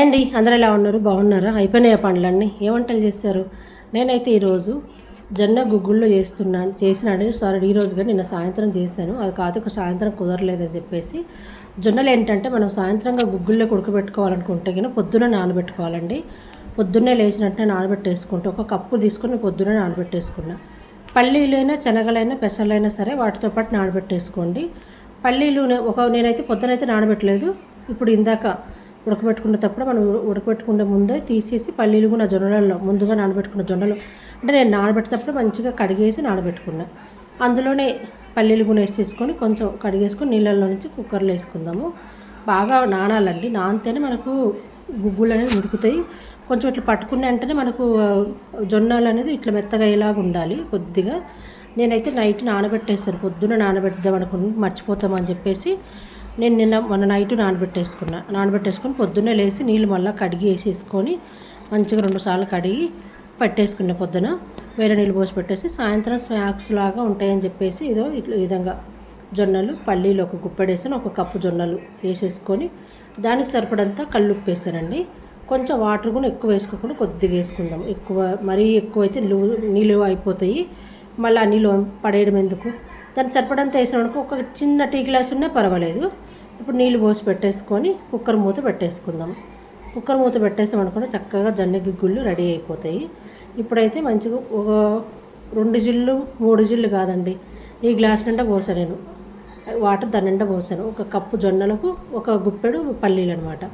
అండి అందరూ ఎలా ఉన్నారు? బాగున్నారా? అయిపోయినాయి పండ్లన్నీ? ఏ వంటలు చేస్తారు నేనైతే ఈరోజు జొన్న గుగ్గుల్లో చేస్తున్నాను చేసినాను. సారీ ఈ కానీ నిన్న సాయంత్రం చేశాను. అది కాదు ఒక సాయంత్రం కుదరలేదని చెప్పేసి. జొన్నలు ఏంటంటే మనం సాయంత్రంగా గుగ్గుల్లో ఉడకబెట్టుకోవాలనుకుంటే కానీ పొద్దున నానబెట్టుకోవాలండి. పొద్దున్నే లేచినట్టే నానబెట్టేసుకుంటే ఒక కప్పు తీసుకొని పొద్దున్నే నానబెట్టేసుకున్నా. పల్లీలైనా శనగలైనా పెసలైనా సరే వాటితో పాటు నానబెట్టేసుకోండి. పల్లీలు ఒక నేనైతే పొద్దునైతే నానబెట్టలేదు. ఇప్పుడు ఇందాక ఉడకబెట్టుకునేటప్పుడు మనం ఉడకబెట్టుకునే ముందే తీసేసి పల్లీలు కూడా జొన్నలలో ముందుగా నానబెట్టుకున్న జొన్నలు. అంటే నేను నానబెట్టేటప్పుడు మంచిగా కడిగేసి నానబెట్టుకున్నా. అందులోనే పల్లీలు కూడా వేసేసుకొని కొంచెం కడిగేసుకొని నీళ్ళల్లో నుంచి కుక్కర్లో వేసుకుందాము. బాగా నానాలండి. నానితేనే మనకు గుగ్గులు అనేది ఉడుకుతాయి. కొంచెం ఇట్లా పట్టుకున్న వెంటనే మనకు జొన్నలు అనేది ఇట్లా మెత్తగా అయ్యేలాగా ఉండాలి కొద్దిగా. నేనైతే నైట్ నానబెట్టేస్తాను. పొద్దున్న నానబెడదాం అనుకుని మర్చిపోతామని చెప్పేసి నేను నిన్న మొన్న నైట్ నానబెట్టేసుకున్నా. నానబెట్టేసుకొని పొద్దున్నే లేచి నీళ్ళు మళ్ళీ కడిగి వేసేసుకొని మంచిగా రెండు సార్లు కడిగి పట్టేసుకున్న పొద్దున వేరే నీళ్ళు పోసి పెట్టేసి సాయంత్రం స్నాక్స్ లాగా ఉంటాయని చెప్పేసి ఇదో ఇట్లా విధంగా జొన్నలు పల్లీలు ఒక గుప్పెడేసాను ఒక కప్పు జొన్నలు వేసేసుకొని దానికి సరిపడంతా కల్లుప్పు వేసానండి. కొంచెం వాటర్ కూడా ఎక్కువ వేసుకోకుండా కొద్దిగా వేసుకుందాం. ఎక్కువ మరీ ఎక్కువ అయితే లూ- నీళ్ళు అయిపోతాయి. మళ్ళీ ఆ నీళ్ళు పడేయడం ఎందుకు? దానికి సరిపడంత అనుకో ఒక చిన్న టీ గ్లాస్ ఉన్నా పర్వాలేదు. ఇప్పుడు నీళ్ళు పోసి పెట్టేసుకొని కుక్కర్ మూత పెట్టేసుకుందాం. కుక్కర్ మూత పెట్టేసామనుకోండి చక్కగా జొన్న గిగ్గుళ్ళు రెడీ అయిపోతాయి. ఇప్పుడైతే మంచిగా ఒక రెండు జిల్లు మూడు జిల్లు కాదండి. ఈ గ్లాస్ నిండా పోసాను నేను. వాటర్ దాని నిండా పోసాను. ఒక కప్పు జొన్నలకు ఒక గుప్పెడు పల్లీలు అనమాట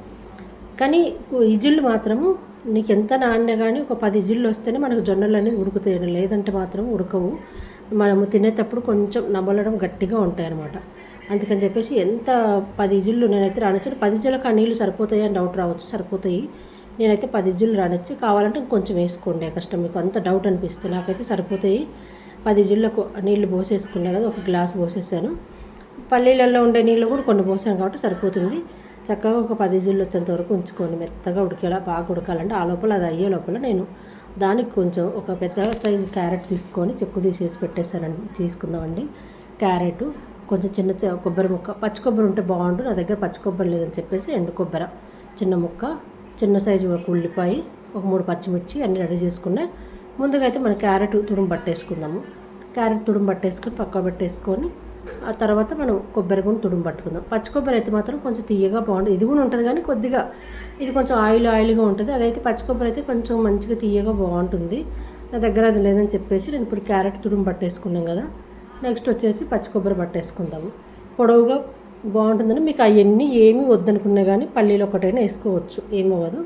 కానీ ఈ జిల్లు మాత్రము నీకు ఎంత నాణ్య కానీ ఒక పది జిల్లు వస్తేనే మనకు జొన్నలు అనేవి ఉడుకుతాయి లేదంటే మాత్రం ఉడకవు. మనము తినేటప్పుడు కొంచెం నమలడం గట్టిగా ఉంటాయి అన్నమాట అందుకని చెప్పేసి ఎంత పది జిల్లు నేనైతే రానిచ్చాను. పది ఇజిల్లకు ఆ నీళ్ళు సరిపోతాయి అని డౌట్ రావచ్చు. సరిపోతాయి. నేనైతే పది జిల్లు రానిచ్చి కావాలంటే ఇంకొంచెం వేసుకోండి కష్టం. మీకు అంత డౌట్ అనిపిస్తుంది నాకైతే సరిపోతాయి. పది ఇజిల్లకు నీళ్ళు పోసేసుకున్నా కదా ఒక గ్లాస్ పోసేసాను. పల్లీలలో ఉండే నీళ్ళు కూడా కొన్ని పోసాను కాబట్టి సరిపోతుంది. చక్కగా ఒక పది జిల్లు వచ్చేంత వరకు ఉంచుకోండి. మెత్తగా ఉడికేలా బాగా ఉడకాలంటే ఆ లోపల అది అయ్యే లోపల నేను దానికి కొంచెం ఒక పెద్ద సైజు క్యారెట్ తీసుకొని చెక్కు తీసేసి పెట్టేస్తానండి తీసుకుందామండి. క్యారెట్ కొంచెం చిన్న చి- కొబ్బరి ముక్క. పచ్చి కొబ్బరి ఉంటే బాగుండు నా దగ్గర పచ్చి కొబ్బరి లేదని చెప్పేసి ఎండు కొబ్బరి. చిన్న ముక్క చిన్న సైజు ఒక ఉల్లిపాయ ఒక మూడు పచ్చిమిర్చి అన్నీ రెడీ చేసుకున్నా ముందుగా అయితే మనం క్యారెట్ తుడుము పట్టేసుకుందాము క్యారెట్ తుడుము పట్టేసుకొని పక్క పెట్టేసుకొని ఆ తర్వాత మనం కొబ్బరి కూడా తుడుము పట్టుకుందాం. పచ్చి కొబ్బరి అయితే మాత్రం కొంచెం తీయగా బాగుంటుంది ఇది కూడా ఉంటుంది కానీ కొద్దిగా ఇది కొంచెం ఆయిల్ ఆయిల్గా ఉంటుంది. అదైతే పచ్చి కొబ్బరి అయితే కొంచెం మంచిగా తీయగా బాగుంటుంది. నా దగ్గర అది లేదని చెప్పేసి నేను ఇప్పుడు క్యారెట్ తుడుము పట్టేసుకున్నాం కదా. నెక్స్ట్ వచ్చేసి పచ్చి కొబ్బరి పట్టేసుకుందాము పొడవుగా బాగుంటుందని మీకు అవన్నీ ఏమీ వద్దనుకున్నా కానీ పల్లీలు ఒకటైనా వేసుకోవచ్చు. ఏమవ్వదు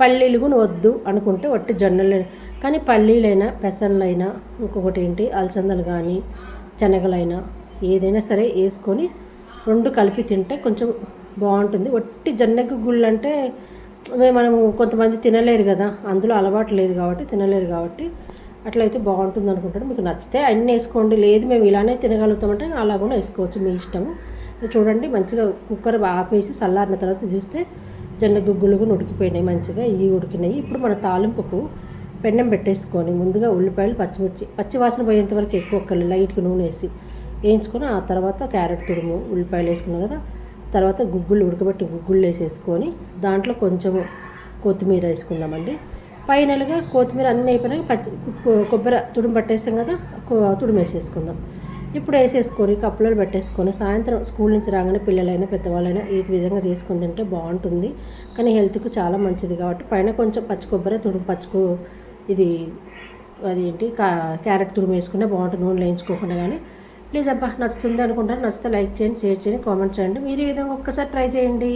పల్లీలు కూడా వద్దు అనుకుంటే వట్టి జొన్నలు కానీ పల్లీలైనా పెసర్లైనా ఇంకొకటి ఏంటి? అలసందలు కానీ శనగలైనా ఏదైనా సరే వేసుకొని రెండు కలిపి తింటే కొంచెం బాగుంటుంది. వట్టి జొన్నకి గుళ్ళు అంటే మనము కొంతమంది తినలేరు కదా అందులో అలవాటు లేదు కాబట్టి తినలేరు కాబట్టి అట్లయితే బాగుంటుంది అనుకుంటాను మీకు నచ్చితే అన్నీ వేసుకోండి లేదు మేము ఇలానే తినగలుగుతామంటే అలా కూడా వేసుకోవచ్చు మీ ఇష్టము. చూడండి మంచిగా కుక్కర్ ఆపేసి చల్లారిన తర్వాత చూస్తే జొన్న గుగ్గులు కూడా ఉడికిపోయినాయి మంచిగా ఇవి ఉడికినాయి. ఇప్పుడు మన తాలింపుకు పెన్నం పెట్టేసుకొని ముందుగా ఉల్లిపాయలు పచ్చిమిర్చి పచ్చి వాసన పోయేంత వరకు ఎక్కువ ఒక్కళ్ళు లైట్గా నూనె వేసి వేయించుకొని ఆ తర్వాత క్యారెట్ తురుము ఉల్లిపాయలు వేసుకున్నాం కదా. తర్వాత గుగ్గులు ఉడకబెట్టి గుగ్గులు వేసేసుకొని దాంట్లో కొంచెము కొత్తిమీర వేసుకుందామండి. ఫైనల్గా కొత్తిమీర అన్నీ అయిపోయినాక పచ్చి కొబ్బరి తుడుము పట్టేసాం కదా కొ- తుడుము వేసేసుకుందాం. ఇప్పుడు వేసేసుకొని కప్పులలో పెట్టేసుకొని సాయంత్రం స్కూల్ నుంచి రాగానే పిల్లలైనా పెద్దవాళ్ళైనా ఈ విధంగా చేసుకుని తింటే బాగుంటుంది. కానీ హెల్త్కు చాలా మంచిది కాబట్టి పైన కొంచెం పచ్చి కొబ్బరి తుడుము పచ్చుకు ఇది అది ఏంటి క్యారెట్ తురుము వేసుకుంటే బాగుంటుంది. నూనె వేయించుకోకుండా కానీ ప్లీజ్ అబ్బా నచ్చుతుంది అనుకుంటారు. నచ్చితే లైక్ చేయండి షేర్ చేయండి కామెంట్ చేయండి. మీరు ఈ విధంగా ఒక్కసారి ట్రై చేయండి.